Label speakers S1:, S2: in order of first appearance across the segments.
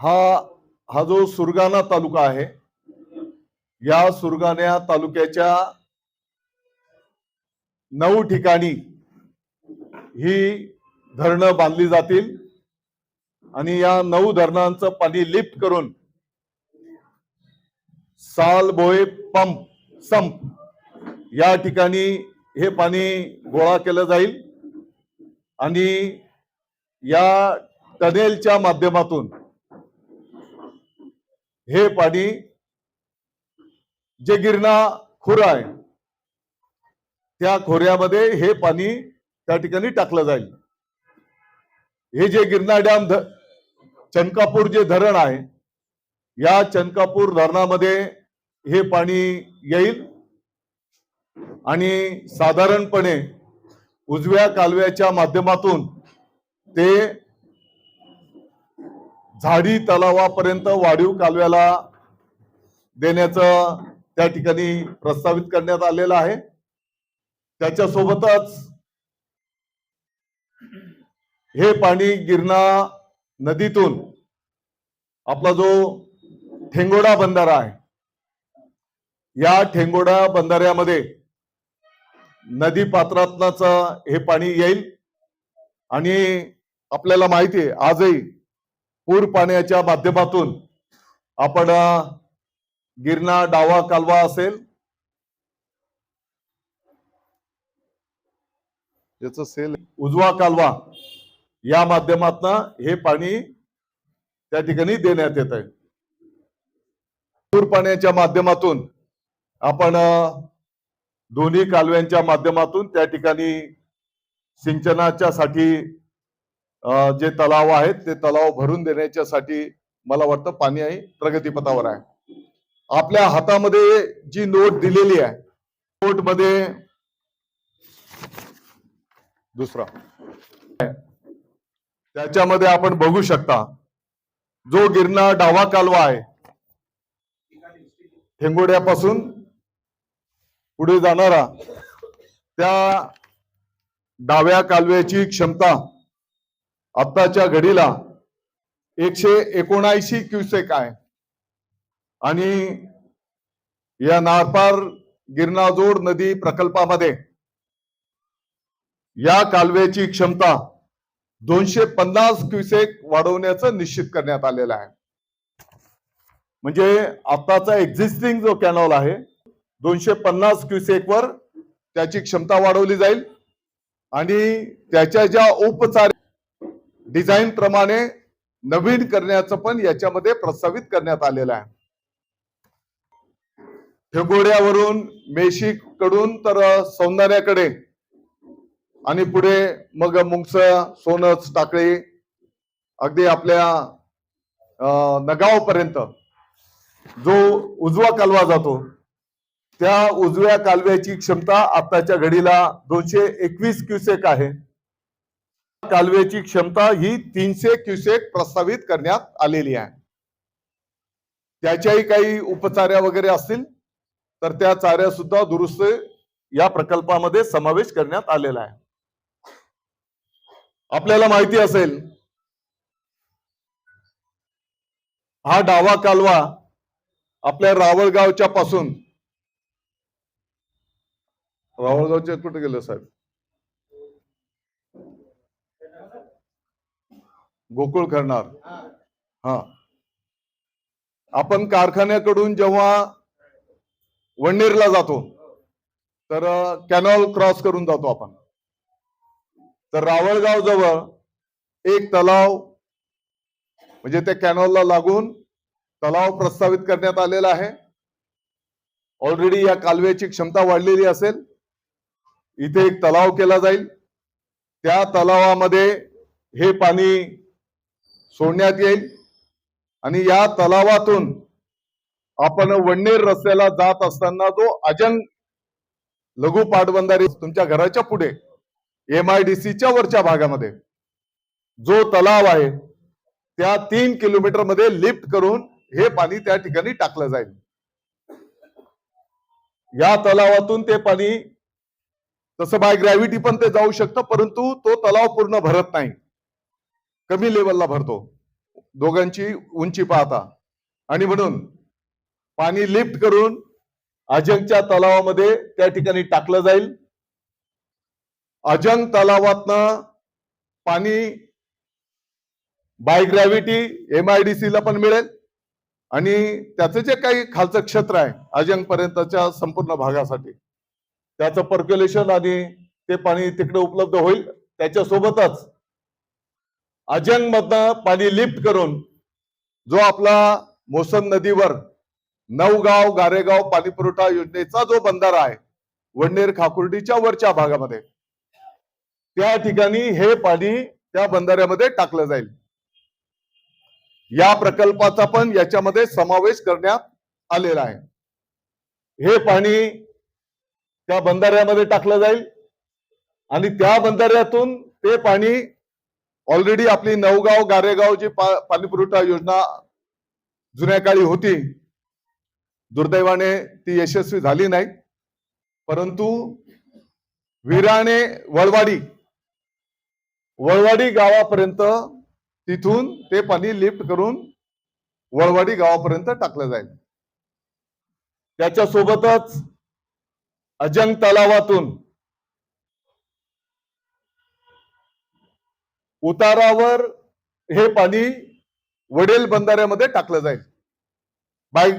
S1: हा हा जो सुरगाणा तालुका आहे या सुरगाणा तालुक्याच्या नऊ ठिकाणी ही धरणं बांधली जातील आणि या नऊ धरणांचं पाणी लिफ्ट करून सालबोळे पंप संप या ठिकाणी हे पाणी गोळा केलं जाईल. आणि या टनेलच्या माध्यमातून हे पाणी जे गिरणा खोरं आहे त्या खोऱ्यामध्ये हे पाणी त्या ठिकाणी टाकलं जाईल. हे जे गिरणा डॅम ध- चनकापूर जे धरण आहे या चनकापूर धरणामध्ये हे पाणी येईल आणि साधारणपणे उजव्या कालव्याच्या माध्यमातून ते झाडी तलावापर्यंत वाढीव कालव्याला देण्याचं त्या ठिकाणी प्रस्तावित करण्यात आलेलं आहे. त्याच्यासोबतच हे पाणी गिरणा नदीतून आपला जो ठेंगोडा बंधारा आहे या ठेंगोडा बंधाऱ्यामध्ये नदी पात्रातनाच हे पाणी येईल आणि आपल्याला माहिती आहे आजही पूर पाण्याच्या माध्यमातून आपण गिरणा डावा कालवा असेल. याचं सेल उजवा कालवा या माध्यमातून हे पाणी त्या ठिकाणी देण्यात येत आहे. पूर पाण्याच्या माध्यमातून आपण दोन्ही कालव्यांच्या माध्यमातून त्या ठिकाणी सिंचनाच्या साठी जे तलाव आहेत ते तलाव भरून देण्याच्यासाठी मला वाटतं पाणी आहे प्रगतीपथावर आहे. आपल्या हातामध्ये जी नोट दिलेली आहे नोटमध्ये दुसरा. त्याच्यामध्ये आपण बघू शकता जो गिरणा डावा कालवा आहे ठेंगोड्यापासून पुढे जाणारा त्या डाव्या कालव्याची क्षमता आत्ताच्या घडीला एकशे एकोणऐंशी क्युसेक आहे. आणि या नारपार गिरणाजोड नदी प्रकल्पामध्ये या कालव्याची क्षमता दोनशे पन्नास क्युसेक वाढवण्याचं निश्चित करण्यात आलेलं आहे. म्हणजे आताचा एक्झिस्टिंग जो कॅनॉल आहे दोनशे पन्नास क्युसेक वर त्याची क्षमता वाढवली जाईल आणि त्याच्या ज्या उपचार डिझाईन प्रमाणे नवीन करण्याचं पण याच्यामध्ये प्रस्तावित करण्यात आलेलं आहे. ठेगोड्यावरून मेशी कडून तर सौंदर्याकडे आणि पुढे मग मुंगस सोनस टाकळी अगदी आपल्या नगाव पर्यंत जो उजवा कालवा जातो त्या उजव्या कालव्याची क्षमता आताच्या घडीला दोनशे एकवीस क्युसेक आहे. कालव्याची क्षमता ही तीनशे क्युसेक प्रस्तावित करण्यात आलेली आहे. त्याच्याही काही उपचार्या वगैरे असतील तर त्या चाऱ्या सुद्धा दुरुस्त या प्रकल्पामध्ये समावेश करण्यात आलेला आहे. आपल्याला माहिती असेल हा डावा कालवा आपल्या रावळगावच्या पासून रावळगावच्या कुठे गेलं साहेब? गोकुळ करणार. हा. आपण कारखान्याकडून जेव्हा वणनेरला जातो तर कॅनॉल क्रॉस करून जातो आपण. तर रावळगाव जवळ एक तलाव म्हणजे त्या कॅनॉलला लागून तलाव प्रस्तावित करण्यात आलेला आहे. ऑलरेडी या कालव्याची क्षमता वाढलेली असेल. इथे एक तलाव केला जाईल. त्या तलावामध्ये हे पाणी सोडण्यात येईल. आणि या तलावातून आपण वडनेर रस्त्याला जात असताना जो अजन लघु पाटबंधारे तुमच्या घराच्या पुढे एम आय डी सीच्या वरच्या भागामध्ये जो तलाव आहे त्या तीन किलोमीटरमध्ये लिफ्ट करून हे पाणी त्या ठिकाणी टाकलं जाईल. या तलावातून ते पाणी तसं बाय ग्रॅव्हिटी पण ते जाऊ शकतं परंतु तो तलाव पूर्ण भरत नाही. कमी लेवलला भरतो. दोघांची उंची पाहता. आणि म्हणून पाणी लिफ्ट करून अजंगच्या तलावामध्ये त्या ठिकाणी टाकलं जाईल. अजंग तलावातनं पाणी बाय ग्रॅव्हिटी एमआयडीसी ला पण मिळेल. आणि त्याचं जे काही खालचं क्षेत्र आहे अजंग पर्यंतच्या संपूर्ण भागासाठी त्याचं पर्क्युलेशन आणि ते पाणी तिकडे उपलब्ध होईल. त्याच्यासोबतच अजंगमधनं अजंग पाणी लिफ्ट करून जो आपला मोसम नदीवर नवगाव गारेगाव पाणी पुरवठा योजनेचा जो बंधारा आहे वडनेर खाकुर्डीच्या वरच्या भागामध्ये त्या ठिकाणी हे पाणी त्या बंधाऱ्यामध्ये टाकलं जाईल. या प्रकल्पाचा पण याच्यामध्ये समावेश करण्यात आलेला आहे. हे पाणी त्या बंधाऱ्यामध्ये टाकलं जाईल आणि त्या बंधाऱ्यातून ते पाणी ऑलरेडी आपली नवगाव गारेगाव जी पा, पाणी पुरवठा योजना जुन्या काळी होती दुर्दैवाने ती यशस्वी झाली नाही. परंतु विराणे वळवाडी वळवाडी गावापर्यंत तिथून ते पाणी लिफ्ट करून वळवाडी गावापर्यंत टाकलं जाईल. त्याच्या सोबतच अजंग तलावातून उतारावर हे पाणी वडेल बंधाऱ्यामध्ये टाकलं जाईल. बाय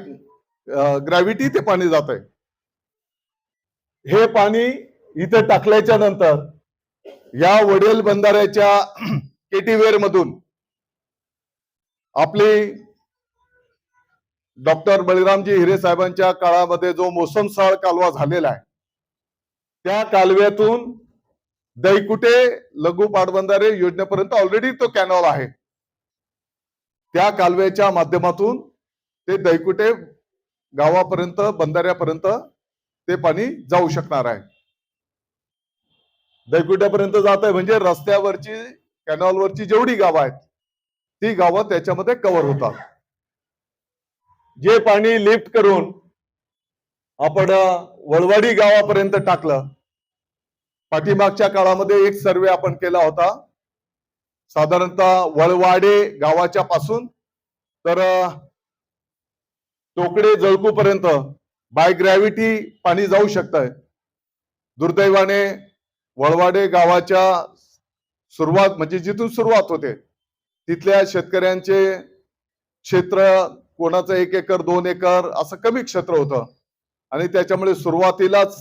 S1: ग्रॅव्हिटी ते पाणी जात आहे हे पाणी इथे टाकल्याच्या नंतर या वडेल बंधाऱ्याच्या केटीवेर मधून आपली डॉक्टर बळीरामजी हिरे साहेबांच्या काळामध्ये जो मोसमसाळ कालवा झालेला आहे त्या कालव्यातून दैकुटे लघु पाटबंधारे योजनेपर्यंत ऑलरेडी तो कॅनॉल आहे. त्या कालव्याच्या माध्यमातून ते दैकुटे गावापर्यंत बंधाऱ्यापर्यंत ते पाणी जाऊ शकणार आहे. दैकुट्यापर्यंत जात आहे म्हणजे रस्त्यावरची कॅनॉलवरची जेवढी गावं आहेत ती गावं त्याच्यामध्ये कव्हर होतात. जे पाणी लिफ्ट करून आपण वळवाडी गावापर्यंत टाकलं पाठीमागच्या काळामध्ये एक सर्वे आपण केला होता. साधारणतः वळवाडे गावाच्या पासून तर टोकडे जळकूपर्यंत बाय ग्रॅव्हिटी पाणी जाऊ शकतंय. दुर्दैवाने वळवाडे गावाच्या सुरुवात म्हणजे जिथून सुरुवात होते तिथल्या शेतकऱ्यांचे क्षेत्र कोणाचं एक एकर दोन एकर असं कमी क्षेत्र होतं. आणि त्याच्यामुळे सुरुवातीलाच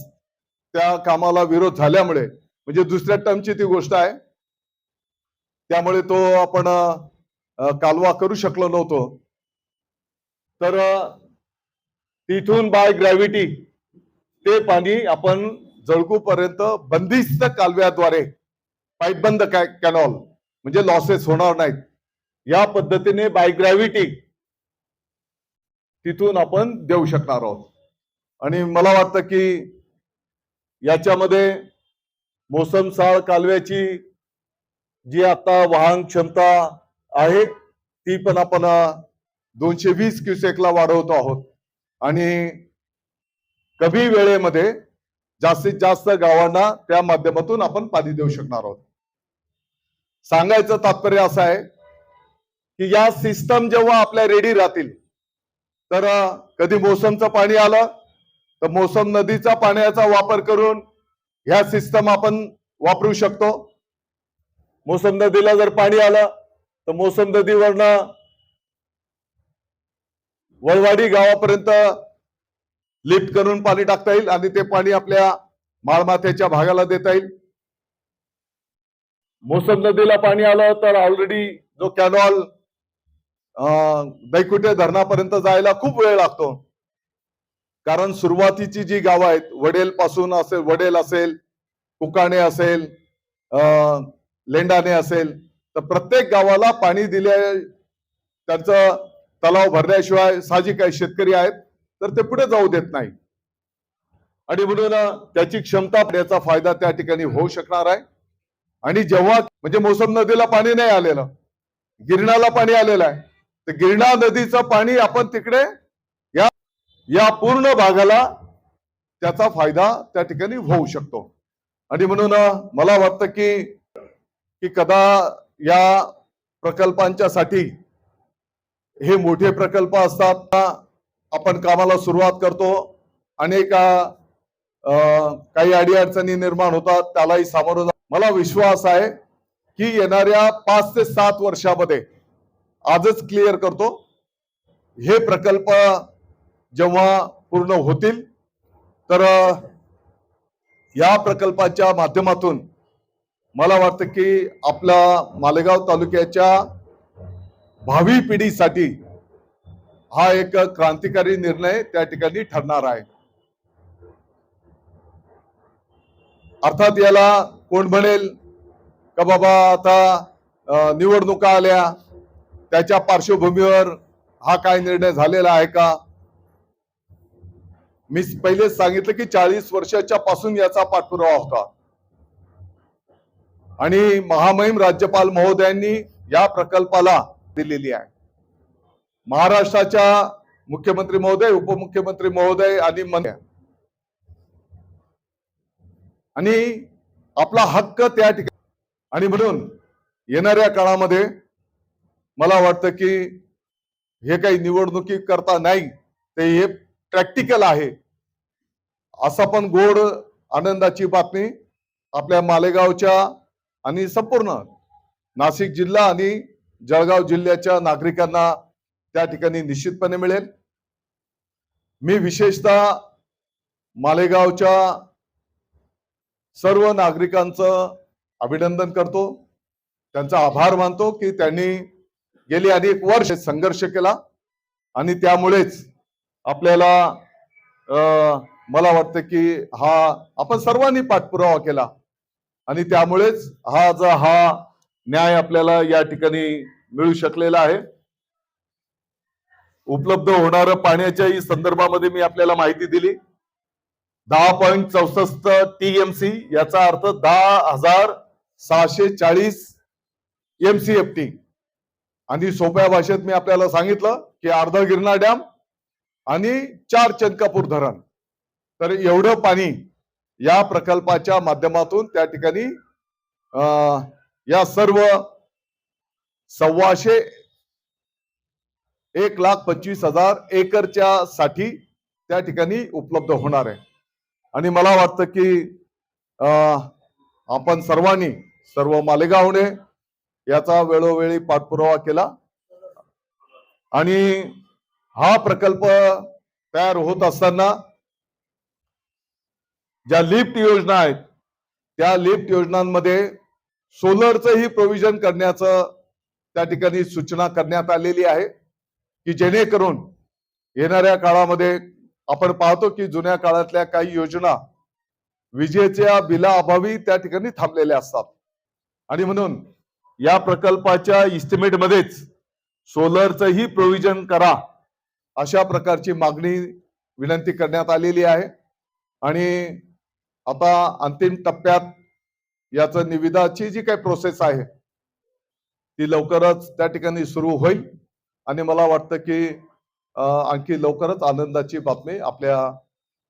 S1: त्या कामाला विरोध झाल्यामुळे म्हणजे दुसऱ्या टर्मची ती गोष्ट आहे. त्यामुळे तो आपण कालवा करू शकलो नव्हतो. तर तिथून बाय ग्रॅव्हिटी ते पाणी आपण जळकू पर्यंत बंदिस्त कालव्याद्वारे पाईपबंद कॅनॉल म्हणजे लॉसेस होणार नाहीत. या पद्धतीने बाय ग्रॅव्हिटी तिथून आपण देऊ शकणार आहोत. आणि मला वाटतं की याच्यामध्ये मोसमसाळ कालव्याची जी आता वाहन क्षमता आहे ती पण आपण दोनशे वीस क्युसेकला वाढवतो आहोत. आणि कमी वेळेमध्ये जास्तीत जास्त गावांना त्या माध्यमातून आपण पाणी देऊ शकणार आहोत. सांगायचं तात्पर्य असं आहे की या सिस्टम जेव्हा आपल्या रेडी राहतील तर कधी मोसमचं पाणी आलं तर मोसम नदीचा पाण्याचा वापर करून ह्या सिस्टम आपण वापरू शकतो. मोसम नदीला जर पाणी आलं तर मोसम नदीवरनं वळवाडी गावापर्यंत लिफ्ट करून पाणी टाकता येईल आणि ते पाणी आपल्या माळमाथ्याच्या भागाला देता येईल. मोसम नदीला पाणी आलं तर ऑलरेडी जो कॅनॉल दैकुटे धरणापर्यंत जायला खूप वेळ लागतो. कारण सुरुवातीची जी गावं आहेत वडेल पासून असेल वडेल असेल कुकाणे असेल अं, लेंडाणे असेल तर प्रत्येक गावाला पाणी दिले त्यांचं तलाव भरल्याशिवाय साहजिक आहे शेतकरी आहेत तर ते पुढे जाऊ देत नाही आणि म्हणून त्याची क्षमता याचा फायदा त्या ठिकाणी होऊ शकणार आहे. आणि जेव्हा म्हणजे मोसम नदीला पाणी नाही आलेलं गिरणाला पाणी आलेलं आहे तर गिरणा नदीचं पाणी आपण तिकडे या या पूर्ण भागाला त्याचा फायदा त्या ठिकाणी होऊ शकतो. आणि म्हणून मला वाटतं की की कदा या प्रकल्पांच्या साठी हे मोठे प्रकल्प असतात आपण कामाला सुरुवात करतो अनेक अं, काही अडीअडचणी निर्माण होतात त्यालाही सामोरं जा- मला विश्वास आहे की येणाऱ्या पाच ते सात वर्षामध्ये आजच क्लिअर करतो. हे प्रकल्प जेव्हा पूर्ण होतील तर या प्रकल्पाच्या माध्यमातून मला वाटतं की आपला मालेगाव तालुक्याच्या भावी पिढीसाठी हा एक क्रांतिकारी निर्णय त्या ठिकाणी ठरणार आहे. अर्थात याला कोण म्हणेल का बाबा आता निवडणुका आल्या त्याच्या पार्श्वभूमीवर हा काय निर्णय झालेला आहे का? मी पहिले सांगितलं की चाळीस वर्षाच्या पासून याचा पाठपुरावा होता. आणि महामहिम राज्यपाल महोदयांनी या प्रकल्पाला दिलेली आहे. महाराष्ट्राच्या मुख्यमंत्री महोदय उपमुख्यमंत्री महोदय आणि मंत्री आणि आपला हक्क त्या ठिकाणी आणि म्हणून येणाऱ्या काळामध्ये मला वाटतं की हे काही निवडणुकी करता नाही ते हे प्रॅक्टिकल आहे. असा पण गोड आनंदाची बातमी आपल्या मालेगावच्या आणि संपूर्ण नाशिक जिल्हा आणि जळगाव जिल्ह्याच्या नागरिकांना त्या ठिकाणी निश्चितपणे मिळेल. मी विशेषतः मालेगावच्या सर्व नागरिकांचं अभिनंदन करतो. त्यांचा आभार मानतो की त्यांनी गेली अनेक वर्ष संघर्ष केला आणि त्यामुळेच आपल्याला अं, मला वाटतं की हा आपण सर्वांनी पाठपुरावा केला. आणि त्यामुळेच हा जो हा न्याय आपल्याला या ठिकाणी मिळू शकलेला आहे. उपलब्ध होणाऱ्या पाण्याच्याही संदर्भामध्ये मी आपल्याला माहिती दिली. दहा पॉईंट चौसष्ट टीएमसी याचा अर्थ दहा हजार सहाशे चाळीस एमसीएफटी आणि सोप्या भाषेत मी आपल्याला सांगितलं की अर्धा गिरणा डॅम आणि चार चंदकापूर धरण. तर एवढं पाणी या प्रकल्पाच्या माध्यमातून त्या ठिकाणी अं, या सर्व सव्वाशे एक लाख पंचवीस हजार एकरच्या साठी त्या ठिकाणी उपलब्ध होणार आहे. आणि मला वाटतं की अं, आपण सर्वांनी सर्व मालेगावने याचा वेळोवेळी पाठपुरावा केला. आणि हा प्रकल्प तयार होत असताना ज्या लिफ्ट योजना आहेत त्या लिफ्ट योजनांमध्ये सोलरचंही प्रोव्हिजन करण्याचं त्या ठिकाणी सूचना करण्यात आलेली आहे की जेणेकरून येणाऱ्या काळामध्ये आपण पाहतो की जुन्या काळातल्या काही योजना विजेच्या बिलाअभावी त्या ठिकाणी थांबलेल्या असतात. आणि म्हणून या प्रकल्पाच्या इस्टिमेटमध्येच सोलरचंही प्रोव्हिजन करा. अशा प्रकारची मागणी विनंती करण्यात आलेली आहे. आणि आता अंतिम टप्प्यात याचं निविदाची जी काही प्रोसेस आहे ती लवकरच त्या ठिकाणी सुरू होईल. आणि मला वाटतं की आणखी लवकरच आनंदाची बातमी आपल्या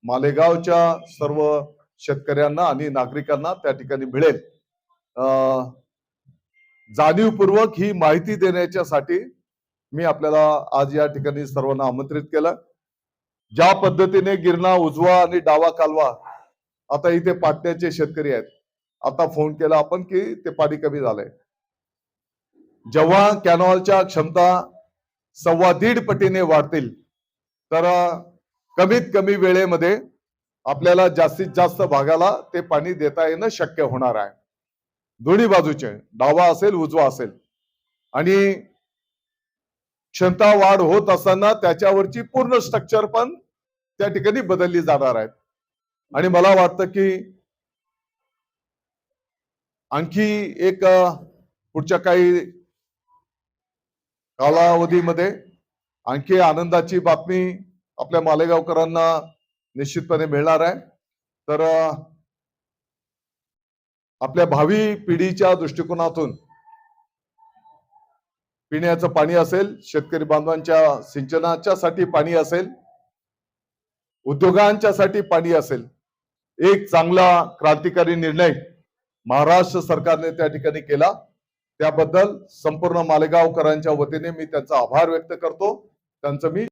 S1: मालेगावच्या सर्व शेतकऱ्यांना आणि नागरिकांना त्या ठिकाणी मिळेल. अं, जाणीवपूर्वक ही माहिती देण्याच्यासाठी मी आपल्याला आज या ठिकाणी सर्वांना आमंत्रित केलं. ज्या पद्धतीने गिरणा उजवा आणि डावा कालवा आता इथे पाटण्याचे शेतकरी आहेत. आता फोन केला आपण की ते पाणी कमी झालंय. जेव्हा कॅनॉलच्या क्षमता सव्वा दीड पटीने वाढतील तर कमीत कमी वेळेमध्ये आपल्याला जास्तीत जास्त भागाला ते पाणी देता येणं शक्य होणार आहे. दोन्ही बाजूचे डावा असेल उजवा असेल. आणि क्षमता वाढ होत असताना त्याच्यावरची पूर्ण स्ट्रक्चर पण त्या ठिकाणी बदलली जाणार आहेत आणि मला वाटतं की आणखी एक पुढच्या काही कालावधीमध्ये आणखी आनंदाची बातमी आपल्या मालेगावकरांना निश्चितपणे मिळणार आहे. तर आपल्या भावी पिढीच्या दृष्टिकोनातून पिण्याचं पाणी असेल शेतकरी बांधवांच्या सिंचनाच्या साठी पाणी असेल उद्योगांच्या साठी पाणी असेल एक चांगला क्रांतिकारी निर्णय महाराष्ट्र सरकारने त्या ठिकाणी केला. त्याबद्दल संपूर्ण मालेगावकरांच्या वतीने मी त्यांचा आभार व्यक्त करतो. त्यांचं मी